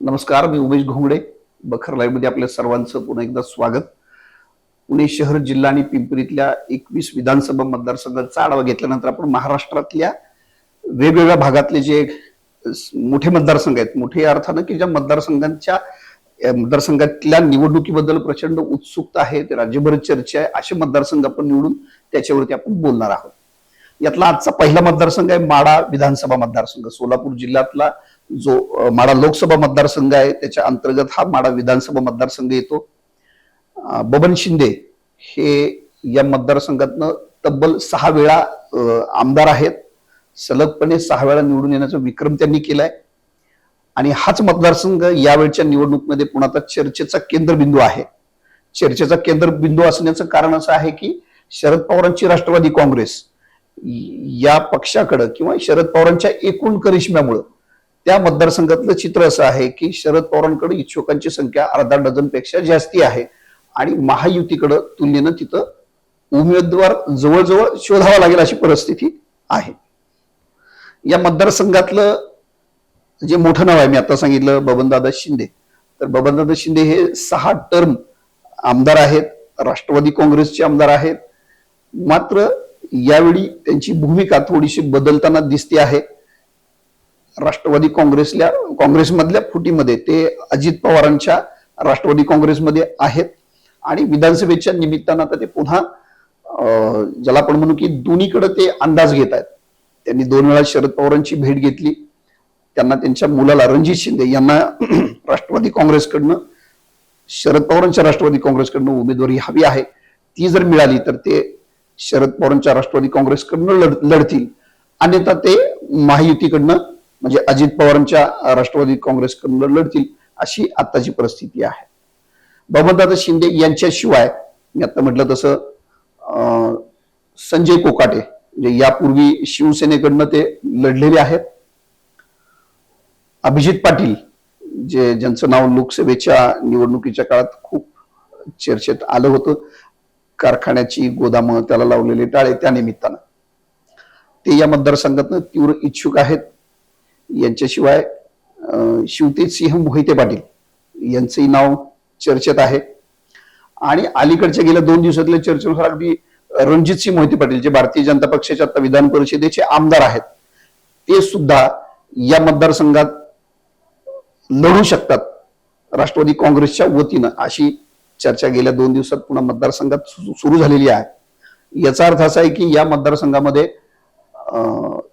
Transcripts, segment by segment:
नमस्कार मी उमेश घोंगडे. बखर लाईव्हमध्ये आपल्या सर्वांचं पुन्हा एकदा स्वागत. पुणे शहर जिल्हा आणि पिंपरीतल्या एकवीस विधानसभा मतदारसंघाचा आढावा घेतल्यानंतर आपण महाराष्ट्रातल्या वेगवेगळ्या भागातले जे मोठे मतदारसंघ आहेत मोठे या अर्थानं की ज्या मतदारसंघांच्या मतदारसंघातल्या निवडणुकीबद्दल प्रचंड उत्सुकता आहे ते राज्यभर चर्चा आहे असे मतदारसंघ आपण निवडून त्याच्यावरती आपण बोलणार आहोत. यातला आजचा पहिला मतदारसंघ आहे माडा विधानसभा मतदारसंघ. सोलापूर जिल्ह्यातला जो माडा लोकसभा मतदारसंघ आहे त्याच्या अंतर्गत हा माडा विधानसभा मतदारसंघ येतो. बबन शिंदे हे या मतदारसंघातनं तब्बल सहा वेळा आमदार आहेत. सलगपणे सहा वेळा निवडून येण्याचा विक्रम त्यांनी केलाय. आणि हाच मतदारसंघ यावेळच्या निवडणुकीमध्ये पुन्हा आता चर्चेचा केंद्रबिंदू आहे? चर्चेचा केंद्रबिंदू असण्याचं कारण असं आहे की शरद पवारांची राष्ट्रवादी काँग्रेस या पक्षाकडं किंवा शरद पवारांच्या एकूण करिश्म्यामुळं त्या मतदारसंघातलं चित्र असं आहे की शरद पवारांकडे इच्छुकांची संख्या अर्धा डझनपेक्षा जास्ती आहे आणि महायुतीकडं तुलनेनं तिथं उमेदवार जवळजवळ शोधावा लागेल अशी परिस्थिती आहे. या मतदारसंघातलं जे मोठं नाव आहे मी आता सांगितलं बबनदादा शिंदे. तर बबनदादा शिंदे हे सहा टर्म आमदार आहेत राष्ट्रवादी काँग्रेसचे आमदार आहेत. मात्र यावेळी त्यांची भूमिका थोडीशी बदलताना दिसते आहे. राष्ट्रवादी काँग्रेसल्या काँग्रेसमधल्या फुटीमध्ये ते अजित पवारांच्या राष्ट्रवादी काँग्रेसमध्ये आहेत. आणि विधानसभेच्या निमित्तानं आता ते पुन्हा ज्याला आपण म्हणू की दोन्हीकडे ते अंदाज घेत आहेत. त्यांनी दोन वेळा शरद पवारांची भेट घेतली. त्यांना त्यांच्या मुलाला रणजित शिंदे यांना राष्ट्रवादी काँग्रेसकडनं शरद पवारांच्या राष्ट्रवादी काँग्रेसकडनं उमेदवारी हवी आहे. ती जर मिळाली तर ते शरद पवारांच्या राष्ट्रवादी काँग्रेसकडनं लढ लढतील. अन्यथा ते महायुतीकडनं म्हणजे अजित पवारांच्या राष्ट्रवादी काँग्रेसकडून लढतील अशी आताची परिस्थिती आहे. बबनदादा शिंदे यांच्याशिवाय मी आता म्हटलं तसं अं, संजय कोकाटे म्हणजे यापूर्वी शिवसेनेकडनं ते लढलेले आहेत. अभिजित पाटील जे ज्यांचं नाव लोकसभेच्या निवडणुकीच्या काळात खूप चर्चेत आलं होतं कारखान्याची गोदामं त्याला लावलेले टाळे त्या निमित्तानं. ते या मतदारसंघातनं तीव्र इच्छुक आहेत. यांच्याशिवाय शिवतेज सिंह मोहिते पाटील यांचंही नाव चर्चेत आहे. आणि अलीकडच्या गेल्या दोन दिवसातल्या चर्चेनुसार अगदी रणजित सिंह मोहिते पाटील जे भारतीय जनता पक्षाच्या आता विधान परिषदेचे आमदार आहेत ते सुद्धा या मतदारसंघात लढू शकतात राष्ट्रवादी काँग्रेसच्या वतीनं अशी चर्चा गेल्या दोन दिवसात पुन्हा मतदारसंघात सु- सुरू झालेली आहे. याचा अर्थ असा आहे की या मतदारसंघामध्ये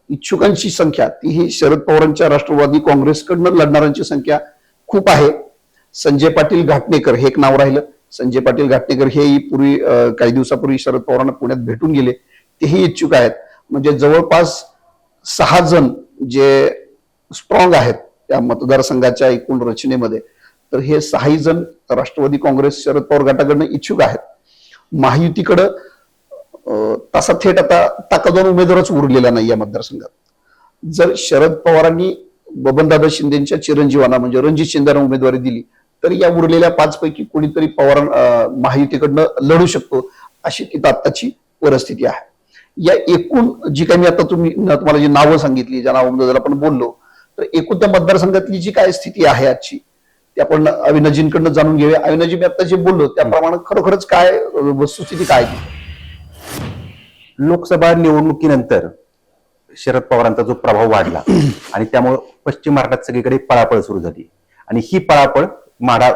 इच्छुकांची संख्या ती ही शरद पवारांच्या राष्ट्रवादी काँग्रेसकडनं लढणाऱ्यांची संख्या खूप आहे. संजय पाटील घाटणेकर हे एक नाव राहिलं. संजय पाटील घाटणेकर हेही पूर्वी काही दिवसापूर्वी शरद पवारांना पुण्यात भेटून गेले. तेही इच्छुक आहेत. म्हणजे जवळपास सहा जण जे स्ट्रॉंग आहेत त्या मतदारसंघाच्या एकूण रचनेमध्ये तर हे सहाही जण राष्ट्रवादी काँग्रेस शरद पवार गटाकडनं इच्छुक आहेत. महायुतीकडं तसा थेट आता ताकदवान उमेदवारच उरलेला नाही या मतदारसंघात. जर शरद पवारांनी बबनदादा शिंदेच्या चिरंजीवांना म्हणजे रणजित शिंदेना उमेदवारी दिली तर या उरलेल्या पाच पैकी कोणीतरी पवार महायुतीकडनं लढू शकतो अशी तिथं आत्ताची परिस्थिती आहे. या एकूण जी काही मी आता तुम्ही तुम्हाला जी नावं सांगितली ज्या नावाबद्दल आपण बोललो तर एकूण त्या मतदारसंघातली जी काय स्थिती आहे आजची ते आपण अविनाजींकडनं जाणून घेऊया. अविनाजी मी आता जे बोललो त्याप्रमाणे खरोखरच काय वस्तुस्थिती काय आहे लोकसभा निवडणुकीनंतर शरद पवारांचा जो प्रभाव वाढला आणि त्यामुळे पश्चिम महाराष्ट्रात सगळीकडे पळापळ सुरू झाली. आणि ही पळापळ माढा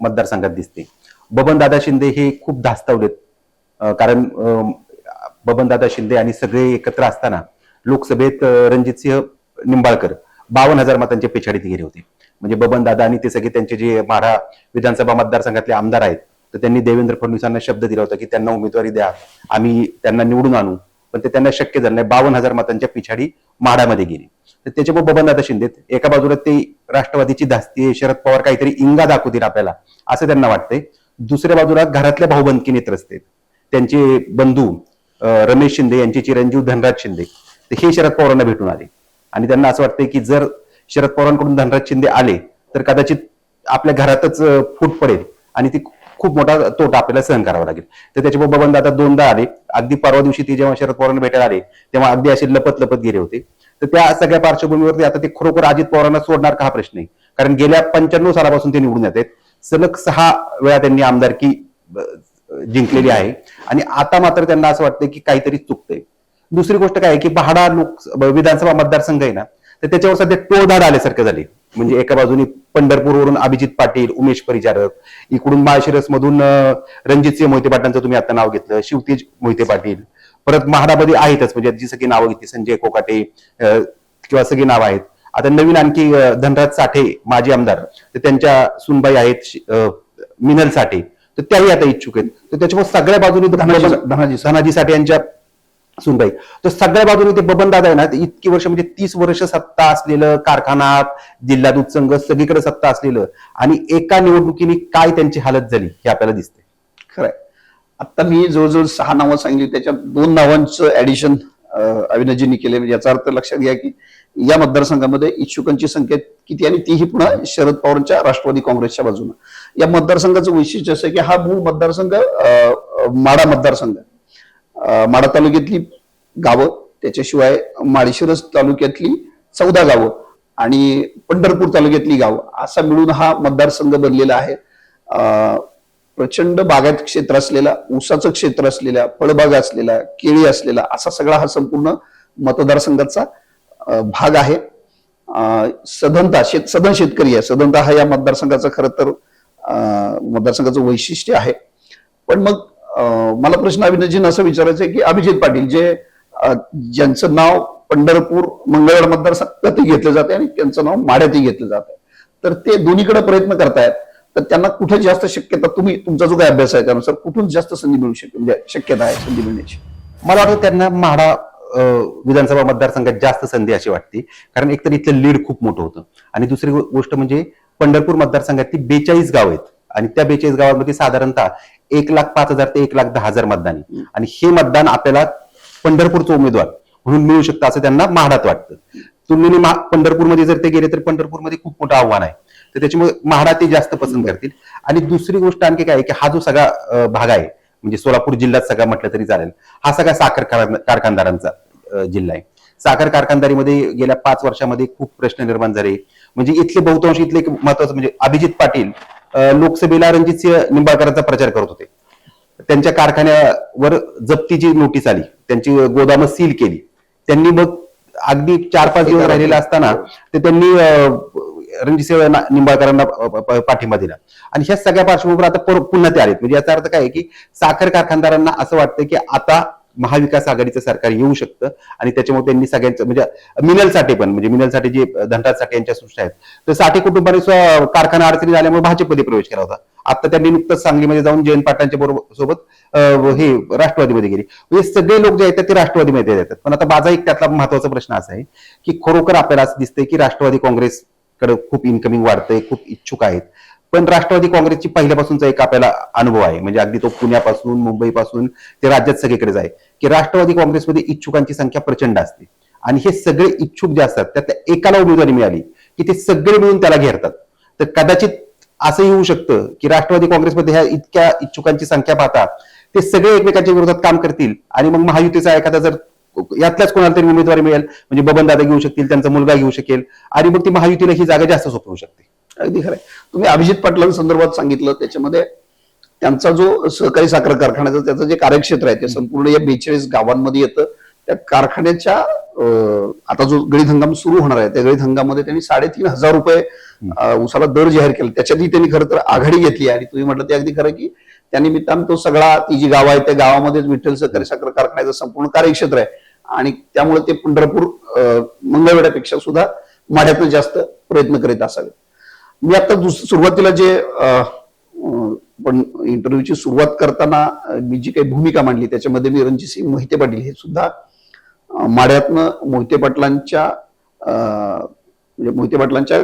मतदारसंघात दिसते. बबनदादा शिंदे हे खूप धास्तावलेत. कारण बबनदादा शिंदे आणि सगळे एकत्र असताना लोकसभेत अं, रणजितसिंह निंबाळकर बावन्न हजार मतांच्या पेछाडीत गेले होते. म्हणजे बबनदादा आणि ते सगळे त्यांचे जे माढा विधानसभा मतदारसंघातले आमदार आहेत तर त्यांनी देवेंद्र फडणवीसांना शब्द दिला होता की त्यांना उमेदवारी द्या आम्ही त्यांना निवडून आणू. पण ते त्यांना शक्य झालं नाही. बावन्न हजार मतांच्या पिछाडी माडामध्ये गेली. तर त्याच्यामुळे बबनदादा शिंदे एका बाजूला ते राष्ट्रवादीची धास्ती शरद पवार काहीतरी इंगा दाखवतील आपल्याला असं त्यांना वाटतंय. दुसऱ्या बाजूला घरातल्या भाऊबंदकी नेत असते त्यांचे बंधू अं, रमेश शिंदे यांचे चिरंजीव धनराज शिंदे. तर हे शरद पवारांना भेटून आले. आणि त्यांना असं वाटतंय की जर शरद पवारांकडून धनराज शिंदे आले तर कदाचित आपल्या घरातच फूट पडेल. आणि ती खूप मोठा तोटा आपल्याला सहन करावा लागेल. तर त्याचे बाबा बंद आता दोनदा आले. अगदी परवा दिवशी ते जेव्हा शरद पवारांना भेटायला आले तेव्हा अगदी असे लपत लपत गेले होते. तर त्या सगळ्या पार्श्वभूमीवरती आता ते खरोखर अजित पवारांना सोडणार का हा प्रश्न आहे. कारण गेल्या पंच्याण्णव सालापासून ते निवडून येत आहेत. सलग सहा वेळा त्यांनी आमदारकी जिंकलेली आहे. आणि आता मात्र त्यांना असं वाटतं की काहीतरी चुकतंय. दुसरी गोष्ट काय आहे की पहाडा लोक विधानसभा मतदारसंघ आहे ना तर त्याच्यावर सध्या टोळधाड आल्यासारखं झाले म्हणजे एका बाजूने पंढरपूरवरून अभिजित पाटील उमेश परिचारक इकडून माळशिरस मधून रणजित सिंह मोहिते पाटलांचं तुम्ही आता नाव घेतलं शिवतेज मोहिते पाटील परत महाडामध्ये आहेतच म्हणजे जी सगळी नावं घेतली संजय कोकाटे किंवा सगळी नावं आहेत आता नवीन आणखी धनराज साठे माजी आमदार तर त्यांच्या सुनबाई आहेत मिनल साठे तर त्याही आता इच्छुक आहेत तर त्याच्यामुळे सगळ्या बाजूने. धनाजी साठे यांच्या सुनबाई. तर सगळ्या बाजूने ते बबन दादा आहे ना इतकी वर्ष म्हणजे तीस वर्ष सत्ता असलेलं कारखानात जिल्हा दूध संघ सगळीकडे सत्ता असलेलं. आणि एका निवडणुकीने काय त्यांची हालत झाली हे आपल्याला दिसते खरंय. आता मी जवळजवळ सहा नावं सांगली त्याच्यात दोन नावांचं ऍडिशन अविनाजींनी केले म्हणजे याचा अर्थ लक्षात घ्या की या मतदारसंघामध्ये इच्छुकांची संख्या किती आणि तीही पुन्हा शरद पवारांच्या राष्ट्रवादी काँग्रेसच्या बाजूनं. या मतदारसंघाचं वैशिष्ट्य असं की हा मूळ मतदारसंघ अं, माडा मतदारसंघ आहे. माडा तालुक्यातली गावं त्याच्याशिवाय माळशिरस तालुक्यातली चौदा गावं आणि पंढरपूर तालुक्यातली गावं असा मिळून हा मतदारसंघ बनलेला आहे. प्रचंड बागायत क्षेत्र असलेला ऊसाचं क्षेत्र असलेला फळबागा असलेला केळी असलेला असा सगळा हा संपूर्ण मतदारसंघाचा भाग आहे. सदनता सधनता शेत सदन शेतकरी आहे. सदनता हा या मतदारसंघाचा खरं तर मतदारसंघाचं वैशिष्ट्य आहे. पण मग मला प्रश्न अभिनयजींना असं विचारायचं आहे की अभिजित पाटील जे ज्यांचं नाव पंढरपूर मंगळवार मतदारसंघातही घेतलं जाते आणि त्यांचं नाव माढ्यातही घेतलं जात आहे तर ते दोन्हीकडे प्रयत्न करतायत. तर त्यांना कुठे जास्त शक्यता तुम्ही तुमचा जो काही अभ्यास आहे त्यानुसार कुठून जास्त संधी मिळू शकते म्हणजे शक्यता आहे संधी मिळण्याची? मला वाटतं त्यांना म्हाडा विधानसभा मतदारसंघात जास्त संधी अशी वाटते. कारण एकतर इथलं लीड खूप मोठं होतं. आणि दुसरी गोष्ट म्हणजे पंढरपूर मतदारसंघात ती बेचाळीस गाव आहेत. आणि त्या बेचाळीस गावांमध्ये साधारणतः एक लाख पाच हजार ते एक लाख दहा हजार मतदान आहे आणि हे मतदान आपल्याला पंढरपूरचा उमेदवार म्हणून मिळू शकतं असं त्यांना म्हाडात वाटतं. तुलनेने पंढरपूरमध्ये जर ते गेले तर पंढरपूरमध्ये खूप मोठं आव्हान आहे. तर त्याच्यामुळे म्हाडा ते जास्त पसंत करतील. आणि दुसरी गोष्ट आणखी काय आहे की हा जो सगळा भाग आहे म्हणजे सोलापूर जिल्ह्यात सगळा म्हटलं तरी चालेल. हा सगळा साखर कारखानदारांचा जिल्हा आहे. साखर कारखानदारीमध्ये गेल्या पाच वर्षामध्ये खूप प्रश्न निर्माण झाले. म्हणजे इथले बहुतांश इथले एक महत्वाचं म्हणजे अभिजित पाटील लोकसभेला रणजितसिंह निंबाळकरांचा प्रचार करत होते. त्यांच्या कारखान्यावर जप्तीची नोटीस आली त्यांची गोदाम सील केली. त्यांनी मग अगदी चार पाच दिवस राहिलेला असताना ते त्यांनी अं, रणजितसिंह निंबाळकरांना पाठिंबा दिला. आणि ह्या सगळ्या पार्श्वभूमीवर आता पुन्हा ते आलेत. म्हणजे याचा अर्थ काय की साखर कारखानदारांना असं वाटतं की आता महाविकास आघाडीचं सरकार येऊ शकतं आणि त्याच्यामुळे त्यांनी सगळ्यांचं म्हणजे मिनल साठे पण म्हणजे मिनल साठे जे धनराज साठे यांच्या सृष्टी आहेत तर साठे कुटुंबाने कारखाना अडचणी झाल्यामुळे भाजपमध्ये प्रवेश केला होता. आता त्यांनी नुकतंच सांगलीमध्ये जाऊन जयंत पाटलांच्या बरोबर सोबत हे राष्ट्रवादीमध्ये गेले. म्हणजे सगळे लोक जे आहेत ते राष्ट्रवादीमध्ये येतात. पण आता माझा एक त्यातला महत्त्वाचा प्रश्न असा आहे की खरोखर आपल्याला असं दिसतंय की राष्ट्रवादी काँग्रेसकडे खूप इन्कमिंग वाढतंय खूप इच्छुक आहेत. पण राष्ट्रवादी काँग्रेसची पहिल्यापासूनचा एक आपल्याला अनुभव आहे. म्हणजे अगदी तो पुण्यापासून मुंबईपासून ते राज्यात सगळीकडेच आहे. की राष्ट्रवादी काँग्रेसमध्ये इच्छुकांची संख्या प्रचंड असते. आणि हे सगळे इच्छुक जे असतात त्यातल्या एकाला उमेदवारी मिळाली की ते सगळे मिळून त्याला घेरतात. तर कदाचित असंही होऊ शकतं की राष्ट्रवादी काँग्रेसमध्ये ह्या इतक्या इच्छुकांची संख्या पाहता ते सगळे एकमेकांच्या विरोधात काम करतील आणि मग महायुतीचा एखादा जर यातल्याच कोणाला तरी उमेदवारी मिळेल म्हणजे बबन दादा घेऊ शकतील त्यांचा मुलगा घेऊ शकेल आणि मग ती महायुतीला ही जागा जास्त सोपवू शकते. अगदी खरंय. तुम्ही अभिजित पाटलांसंदर्भात सांगितलं त्याच्यामध्ये त्यांचा जो सहकारी साखर कारखान्याचा त्याचं जे कार्यक्षेत्र आहे ते संपूर्ण या बेचाळीस गावांमध्ये येतं. त्या कारखान्याच्या आता जो गळीत हंगाम सुरू होणार आहे त्या गळीत हंगामामध्ये त्यांनी साडेतीन हजार रुपये उसाला दर जाहीर केला. त्याच्यातही त्यांनी खरं तर आघाडी घेतली आणि तुम्ही म्हटलं ते अगदी खरं की त्या निमित्तानं तो सगळा ती जी गाव आहे त्या गावामध्येच विठ्ठल सहकारी साखर कारखान्याचं संपूर्ण कार्यक्षेत्र आहे. आणि त्यामुळे ते पंढरपूर अं, मंगळवेढ्यापेक्षा सुद्धा माढ्यातनं जास्त प्रयत्न करीत असावेत. मी आता दुस- सुरुवातीला जे पण इंटरव्ह्यूची सुरुवात करताना मी जी काही भूमिका मांडली त्याच्यामध्ये मी रणजितसिंह मोहिते पाटील हे सुद्धा माड्यातनं माढ्यातनं मोहिते पाटलांच्या म्हणजे मोहिते पाटलांच्या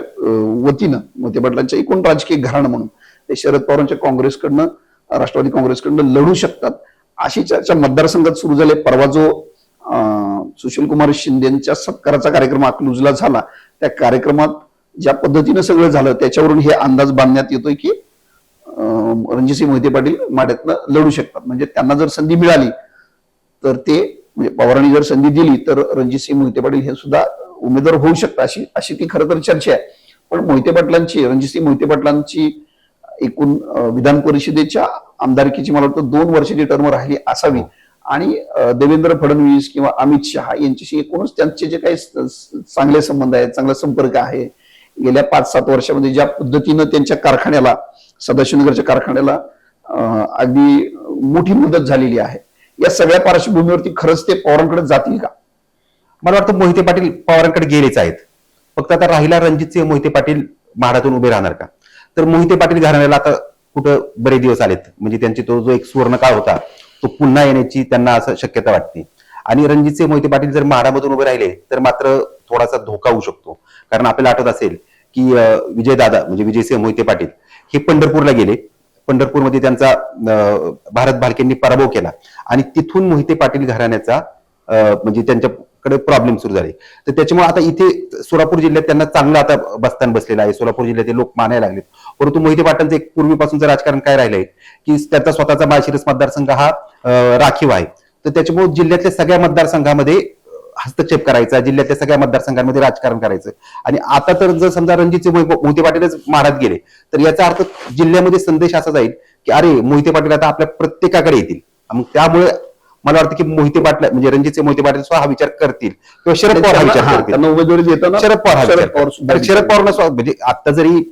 वतीनं मोहिते पाटलांच्या एकूण राजकीय घराणं म्हणून ते शरद पवारांच्या काँग्रेसकडनं राष्ट्रवादी काँग्रेसकडनं लढू शकतात. अशी चर्चा मतदारसंघात सुरू झाले परवा जो सुशील सुशीलकुमार शिंदेच्या सत्काराचा कार्यक्रम अकलूजला झाला त्या कार्यक्रमात ज्या पद्धतीनं सगळं झालं त्याच्यावरून हे अंदाज बांधण्यात येतोय की रणजितसिंह मोहिते पाटील माढ्यातनं लढू शकतात. म्हणजे त्यांना जर संधी मिळाली तर ते म्हणजे पवारांनी जर संधी दिली तर रणजितसिंह मोहिते पाटील हे सुद्धा उमेदवार होऊ शकतात अशी अशी ती खरं तर चर्चा आहे. पण मोहिते पाटलांची रणजितसिंह मोहिते पाटलांची एकूण विधान परिषदेच्या आमदारकीची मला वाटतं दोन वर्षाची टर्म राहिली असावी. आणि देवेंद्र फडणवीस किंवा अमित शहा यांच्याशी एकूणच त्यांचे जे काही चांगले संबंध आहेत चांगला संपर्क आहे गेल्या पाच सात वर्षामध्ये ज्या पद्धतीनं त्यांच्या कारखान्याला सदाशिवनगरच्या कारखान्याला अगदी मोठी मदत झालेली आहे. या सगळ्या पार्श्वभूमीवरती खरंच ते पवारांकडे जातील का? मला वाटतं मोहिते पाटील पवारांकडे गेलेच आहेत. फक्त आता राहिला रणजितसिंह मोहिते पाटील महाडातून उभे राहणार का? तर मोहिते पाटील घराण्याला आता कुठं बरे दिवस आलेत? म्हणजे त्यांची तो जो एक सुवर्ण काळ होता तो पुन्हा येण्याची त्यांना असं शक्यता वाटते. आणि रणजितसिंह मोहिते पाटील जर महाडामधून उभे राहिले तर मात्र थोडासा धोका होऊ शकतो. कारण आपल्याला आठवत असेल की विजयदादा म्हणजे विजयसिंह मोहिते पाटील हे पंढरपूरला गेले. पंढरपूरमध्ये त्यांचा भारत भालकेंनी पराभव केला. आणि तिथून मोहिते पाटील घराण्याचा म्हणजे त्यांच्याकडे प्रॉब्लेम सुरू झाले. तर त्याच्यामुळे आता इथे सोलापूर जिल्ह्यात त्यांना चांगलं आता बस्तान बसलेलं आहे. सोलापूर जिल्ह्यातील लोक मानायला लागलेत. परंतु मोहिते पाटलांचं एक पूर्वीपासूनचं राजकारण काय राहिलंय की त्याचा स्वतःचा माळशिरस मतदारसंघ हा राखीव आहे. तर त्याच्यामुळे जिल्ह्यातल्या सगळ्या मतदारसंघामध्ये हस्तक्षेप करायचा जिल्ह्यातल्या सगळ्या मतदारसंघांमध्ये राजकारण करायचं. आणि आता तर जर समजा रणजितचे मोहिते पाटीलच महाराज गेले तर याचा अर्थ जिल्ह्यामध्ये संदेश असा जाईल की अरे मोहिते पाटील आता आपल्या प्रत्येकाकडे येतील. मग त्यामुळे मला वाटतं की मोहिते पाटील म्हणजे रणजितचे मोहिते पाटील स्वतः हा विचार करतील किंवा शरद पवार हा विचार करतील. उमेदवारी देताना शरद पवार शरद पवार म्हणजे आता जरी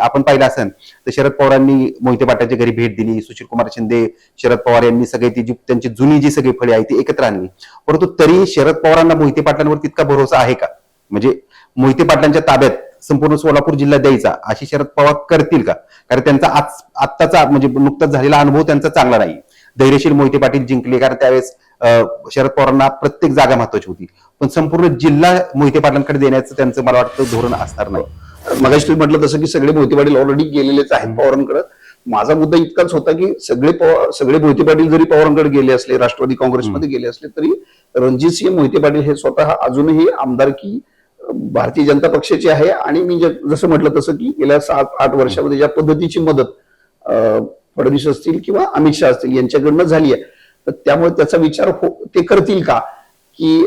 आपण पाहिलं असेल तर शरद पवारांनी मोहिते पाटलांच्या घरी भेट दिली सुशील कुमार शिंदे शरद पवार यांनी सगळे ती जी त्यांची जुनी जी सगळी फळी आहे ती एकत्र आणली. परंतु तरी शरद पवारांना मोहिते पाटलांवर तितका भरोसा आहे का? म्हणजे मोहिते पाटलांच्या ताब्यात संपूर्ण सोलापूर जिल्हा द्यायचा अशी शरद पवार करतील का? कारण त्यांचा आज आत्ताचा म्हणजे नुकताच झालेला अनुभव त्यांचा चांगला नाही. धैर्यशील मोहिते पाटील जिंकले कारण त्यावेळेस अं, शरद पवारांना प्रत्येक जागा महत्वाची होती. पण संपूर्ण जिल्हा मोहिते पाटलांकडे देण्याचं त्यांचं मला वाटतं धोरण असणार नाही. मगाशी तुम्ही म्हटलं तसं की सगळे मोहिते पाटील ऑलरेडी गेलेलेच आहेत पवारांकडे. माझा मुद्दा इतकाच होता की सगळे पवार सगळे मोहिते पाटील जरी पवारांकडे गेले असले राष्ट्रवादी काँग्रेसमध्ये गेले असले तरी रणजितसिंह मोहिते पाटील हे स्वतः अजूनही आमदारकी भारतीय जनता पक्षाची आहे. आणि मी जसं म्हटलं तसं की गेल्या सात आठ वर्षामध्ये ज्या पद्धतीची मदत फडणवीस असतील किंवा अमित शहा असतील यांच्याकडनं झाली आहे. तर त्यामुळे त्याचा विचार हो ते करतील का? की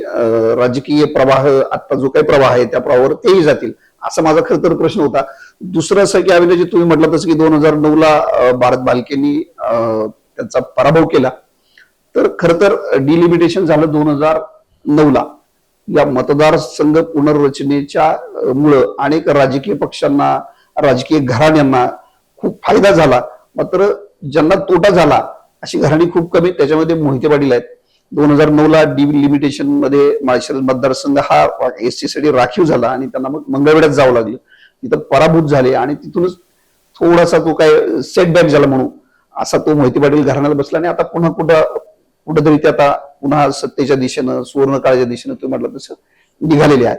राजकीय प्रवाह आता जो काही प्रवाह आहे त्या प्रवाहावर तेही जातील. असा माझा खरं तर प्रश्न होता. दुसरं असं की अविनाजी तुम्ही म्हटलं तसं की दोन हजार नऊ ला अं, भारत बालकेनी त्यांचा पराभव केला. तर खर तर डिलिमिटेशन झालं दोन हजार नऊ ला. या मतदारसंघ पुनर्रचनेच्या मुळे अनेक राजकीय पक्षांना राजकीय घराण्यांना खूप फायदा झाला. मात्र ज्यांना तोटा झाला अशी घराणी खूप कमी त्याच्यामध्ये मोहिते पाटील आहेत. दोन हजार नऊ ला डिलिमिटेशनमध्ये माळशिरस मतदारसंघ हा एस टी साठी राखीव झाला आणि त्यांना मग मंगळवेढ्यात जावं लागलं. तिथं पराभूत झाले आणि तिथूनच थोडासा तो काय सेटबॅक झाला म्हणून असा तो मोहिते पाटील घराण्याला बसला आणि आता पुन्हा कुठं कुठंतरी ते आता पुन्हा सत्तेच्या दिशेनं सुवर्ण काळाच्या दिशेनं तुम्ही म्हटलं तसं निघालेले आहे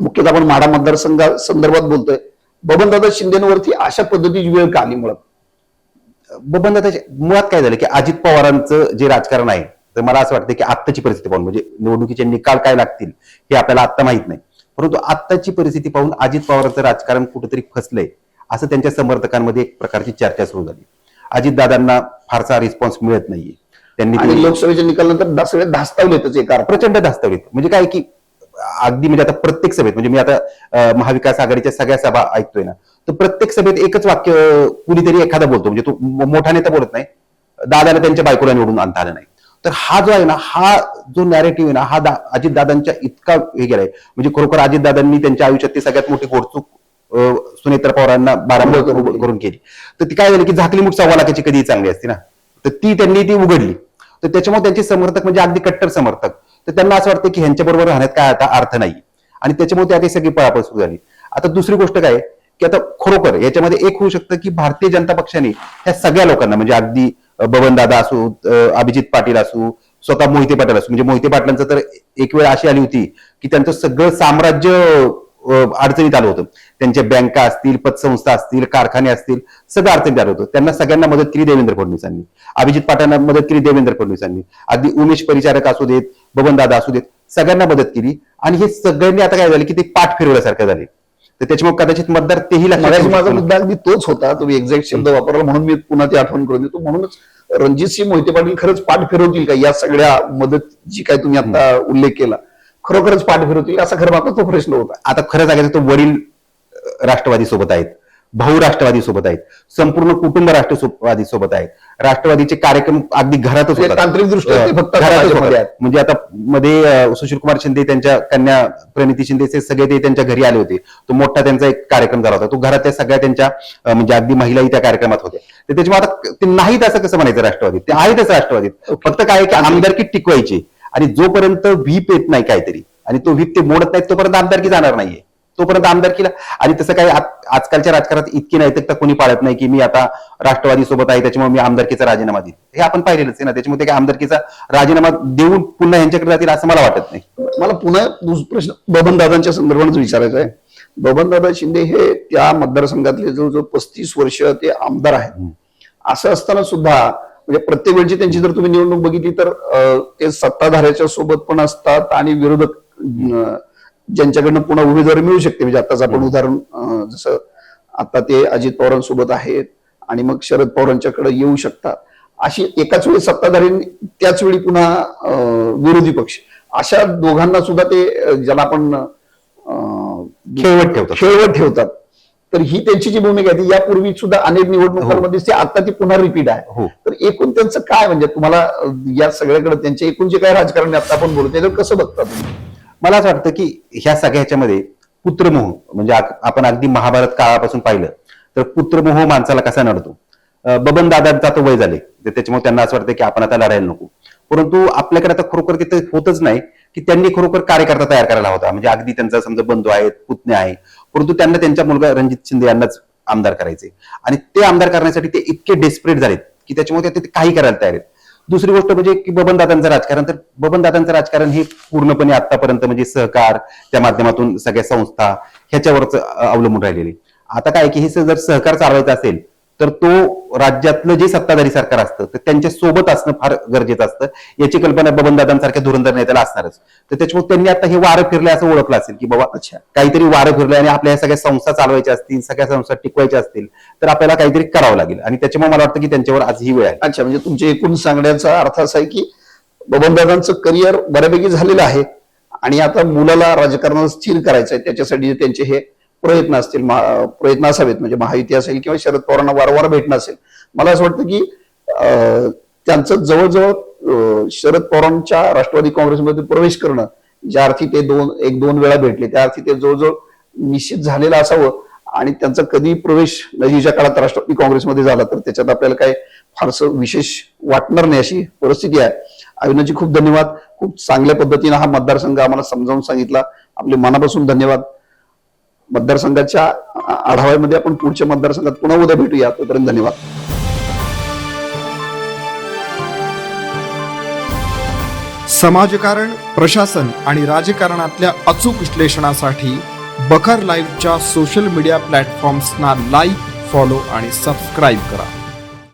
मुख्यतः आपण माडा मतदारसंघा संदर्भात बोलतोय. बबनदादा शिंदेवरती अशा पद्धतीची वेळ का आली मुळात? बबनदादाच्या मुळात काय झालं की अजित पवारांचं जे राजकारण आहे तर मला असं वाटतं की आत्ताची परिस्थिती पाहून म्हणजे निवडणुकीचे निकाल काय लागतील हे आपल्याला आत्ता माहीत नाही. परंतु आत्ताची परिस्थिती पाहून अजित पवारांचं राजकारण कुठेतरी फसलंय असं त्यांच्या समर्थकांमध्ये एक प्रकारची चर्चा सुरू झाली. अजितदादांना फारसा रिस्पॉन्स मिळत नाहीये. त्यांनी लोकसभेच्या निकालानंतर सगळे धास्तावलेतच एका. प्रचंड धास्तावित म्हणजे काय की अगदी म्हणजे आता प्रत्येक सभेत म्हणजे मी आता महाविकास आघाडीच्या सगळ्या सभा ऐकतोय ना तर प्रत्येक सभेत एकच वाक्य कुणीतरी एखादा बोलतो म्हणजे तो मोठा नेता बोलत नाही दादाला त्यांच्या बायकोला निवडून आणता आलं नाही. तर हा जो आहे ना हा जो नॅरेटिव्ह आहे ना हा दा- अजितदादांच्या इतका हे गेलाय म्हणजे खरोखर अजितदादांनी त्यांच्या आयुष्यात ती सगळ्यात मोठी घोडचूक अं, सुनेत्रा पवारांना बरोबर. करून केली. तर ती काय झाली की झाकली मुठ सव्वा लाखाची कधी चांगली असते ना तर ती त्यांनी ती उघडली. तर त्याच्यामुळे त्यांचे समर्थक म्हणजे अगदी कट्टर समर्थक. तर त्यांना असं वाटतं की ह्यांच्याबरोबर राहण्यात काय आता अर्थ नाही. आणि त्याच्यामुळे त्या सगळी पळापळ सुरू झाली. आता दुसरी गोष्ट काय की आता खरोखर याच्यामध्ये एक होऊ शकतं की भारतीय जनता पक्षाने ह्या सगळ्या लोकांना म्हणजे अगदी बबनदादा असू अभिजित पाटील असू स्वतः मोहिते पाटील असू म्हणजे मोहिते पाटलांचं तर एक वेळ अशी आली होती की त्यांचं सगळं साम्राज्य अडचणीत आलं होतं. त्यांच्या बँका असतील पतसंस्था असतील कारखाने असतील सगळं अडचणीत आलं होतं. त्यांना सगळ्यांना मदत केली देवेंद्र फडणवीसांनी. अभिजित पाटलांना मदत केली देवेंद्र फडणवीसांनी. अगदी उमेश परिचारक असू देत बबनदादा असू देत सगळ्यांना मदत केली. आणि हे सगळ्यांनी आता काय झालं की ते पाठ फिरवल्यासारखं झाले. तर त्याच्यामुळे कदाचित मतदार तेही लक्षात माझा. मुद्दा अगदी तोच होता. तुम्ही एक्झॅक्ट शब्द वापरला. म्हणून मी पुन्हा ती आठवण करून देतो. म्हणूनच रणजितसिंह मोहिते पाटील खरंच पाठ फिरवतील का? या सगळ्या मदत जी काय तुम्ही आता उल्लेख केला. खरोखरच पाठ फिरवतील असा खरं मात्र तो प्रश्न होता. आता खरं सांगायचं तर वडील राष्ट्रवादी सोबत आहेत. भाऊ राष्ट्रवादी सोबत आहेत. संपूर्ण कुटुंब राष्ट्रवादी सोबत आहेत. राष्ट्रवादीचे कार्यक्रम अगदी घरातच म्हणजे ते फक्त होतात. आहेत. म्हणजे आता मध्ये सुशील कुमार शिंदे त्यांच्या कन्या प्रणिती शिंदेचे सगळे ते त्यांच्या घरी आले होते. तो मोठा त्यांचा एक कार्यक्रम झाला होता. तो घरातल्या सगळ्या त्यांच्या म्हणजे अगदी महिलाही त्या कार्यक्रमात होत्या. तर त्याच्यामुळे आता ते नाहीत असं कसं म्हणायचं राष्ट्रवादीत? ते आहेतच राष्ट्रवादीत. फक्त काय की आमदारकी टिकवायची. आणि जोपर्यंत व्हीप येत नाही काहीतरी आणि तो व्हीप ते मोडत नाही तोपर्यंत आमदारकी जाणार नाहीये. तोपर्यंत आमदारकीला आणि तसं काही आजकालच्या राजकारणात इतकी नैतिकता कोणी पाळत नाही की मी आता राष्ट्रवादी सोबत आहे त्याच्यामुळे मी आमदारकीचा राजीनामा देईन. हे आपण पाहिलेलंच आहे ना त्याच्यामुळे काही आमदारकीचा राजीनामा देऊन पुन्हा यांच्याकडे जातील असं मला वाटत नाही. मला पुन्हा प्रश्न बबनदादांच्या संदर्भात विचारायचा आहे. बबनदादा शिंदे हे त्या मतदारसंघातले जवळजवळ पस्तीस वर्ष ते आमदार आहेत. असं असताना सुद्धा म्हणजे प्रत्येक वेळची त्यांची जर तुम्ही निवडणूक बघितली तर ते सत्ताधाऱ्याच्या सोबत पण असतात आणि विरोधक ज्यांच्याकडनं पुन्हा उमेदवारी मिळू शकते. म्हणजे आताच आपण उदाहरण जसं आता ते अजित पवारांसोबत आहेत आणि मग शरद पवारांच्याकडे येऊ शकतात. अशी एकाच वेळी सत्ताधारी त्याच वेळी पुन्हा विरोधी पक्ष. अशा दोघांना सुद्धा ते ज्याला आपण खेळवत ठेवतात. खेळवत ठेवतात. तर ही त्यांची जी भूमिका आहे ती यापूर्वी सुद्धा अनेक निवडणुकांमध्ये दिसते आता ती पुन्हा रिपीट आहे. हो. तर एकूण त्यांचं काय म्हणजे तुम्हाला या सगळ्याकडे त्यांचे एकूण जे काय राजकारण आता आपण बोलू त्याच्यावर कसं बघता तुम्ही? मला असं वाटतं की ह्या सगळ्या ह्याच्यामध्ये पुत्रमोह म्हणजे आपण अगदी महाभारत काळापासून पाहिलं तर पुत्रमोह माणसाला कसा नडतो? बबन दादांचा तो वय झाले तर त्याच्यामुळे त्यांना असं वाटतं की आपण आता लढायला नको. परंतु आपल्याकडे आता खरोखर तिथे होतच नाही की त्यांनी खरोखर कार्यकर्ता तयार करायला होता. म्हणजे अगदी त्यांचा समजा बंधू आहेत पुतणे आहे परंतु त्यांना त्यांचा मुलगा रणजित शिंदे यांनाच आमदार करायचे. आणि ते आमदार करण्यासाठी ते इतके डेस्परेट झालेत की त्याच्यामुळे ते काही करायला तयार आहेत. दुसरी गोष्ट म्हणजे की बबनदादांचं राजकारण तर बबनदादांचं राजकारण हे पूर्णपणे आतापर्यंत म्हणजे सहकार त्या माध्यमातून सगळ्या संस्था ह्याच्यावरच अवलंबून राहिलेले. आता काय की हे जर सहकार चालवायचं असेल तर तो राज्यातलं जे सत्ताधारी सरकार असतं तर त्यांच्यासोबत असणं फार गरजेचं असतं. याची कल्पना बबनदादांसारख्या धुरंधर नेत्याला असणारच. तर त्याच्यामुळे त्यांनी आता हे वारं फिरलं असं ओळखलं असेल की बाबा अच्छा काहीतरी वारं फिरलं आणि आपल्या ह्या सगळ्या संस्था चालवायच्या असतील सगळ्या संस्था टिकवायच्या असतील तर आपल्याला काहीतरी करावं लागेल. आणि त्याच्यामुळे मला वाटतं की त्यांच्यावर आज ही वेळ आहे. अच्छा म्हणजे तुमच्या एकूण सांगण्याचा अर्थ असा आहे की बबनदादांचं करिअर बऱ्यापैकी झालेलं आहे आणि आता मुलाला राजकारणात स्थिर करायचं आहे त्याच्यासाठी त्यांचे हे प्रयत्न असतील प्रयत्न असावेत म्हणजे महायुती असेल किंवा शरद पवारांना वारंवार भेटणं असेल. मला असं वाटतं की अं, त्यांचं जवळजवळ शरद पवारांच्या राष्ट्रवादी काँग्रेसमध्ये प्रवेश करणं ज्या अर्थी ते दोन एक दोन वेळा भेटले त्या अर्थी ते जवळजवळ निश्चित झालेलं असावं. आणि त्यांचा कधी प्रवेश नजीच्या काळात राष्ट्रवादी काँग्रेसमध्ये झाला तर त्याच्यात आपल्याला काय फारसं विशेष वाटणार नाही अशी परिस्थिती आहे. अविनाजी खूप धन्यवाद. खूप चांगल्या पद्धतीनं हा मतदारसंघ आम्हाला समजावून सांगितला. आपले मनापासून धन्यवाद. मतदारसंघाच्या आढाव्यामध्ये आपण पुढच्या मतदारसंघात पुन्हा उद्या भेटूया. तोपर्यंत धन्यवाद. समाजकारण प्रशासन आणि राजकारणातल्या अचूक विश्लेषणासाठी बखर लाईव्हच्या सोशल मीडिया प्लॅटफॉर्म्सना लाईक फॉलो आणि सबस्क्राईब करा.